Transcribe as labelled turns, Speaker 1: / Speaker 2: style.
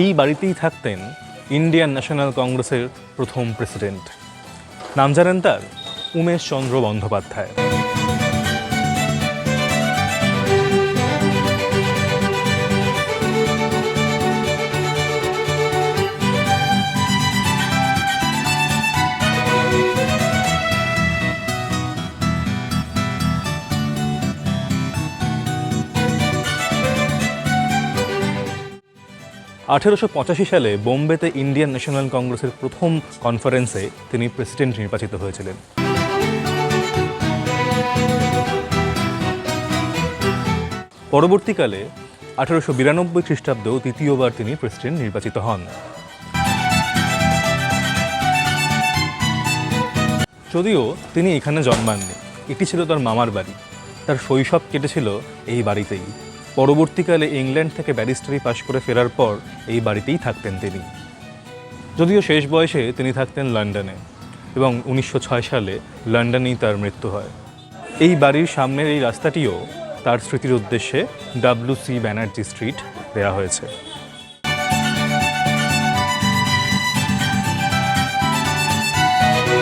Speaker 1: এই বাড়িতেই থাকতেন ইন্ডিয়ান ন্যাশনাল কংগ্রেসের প্রথম প্রেসিডেন্ট। নাম জানেন তার উমেশ চন্দ্র বন্দ্যোপাধ্যায়। আঠেরোশো পঁচাশি সালে বোম্বেতে ইন্ডিয়ান ন্যাশনাল কংগ্রেসের প্রথম কনফারেন্সে তিনি প্রেসিডেন্ট নির্বাচিত হয়েছিলেন। পরবর্তীকালে আঠেরোশো বিরানব্বই খ্রিস্টাব্দেও তৃতীয়বার তিনি প্রেসিডেন্ট নির্বাচিত হন। যদিও তিনি এখানে জন্মাননি, এটি ছিল তার মামার বাড়ি। তার শৈশব কেটেছিল এই বাড়িতেই। পরবর্তীকালে ইংল্যান্ড থেকে ব্যারিস্টারি পাশ করে ফেরার পর এই বাড়িতেই থাকতেন তিনি। যদিও শেষ বয়সে তিনি থাকতেন লন্ডনে এবং উনিশশো ছয় সালে লন্ডনেই তার মৃত্যু হয়। এই বাড়ির সামনের এই রাস্তাটিও তার স্মৃতির উদ্দেশ্যে ডাব্লিউ সি ব্যানার্জি স্ট্রিট দেওয়া হয়েছে।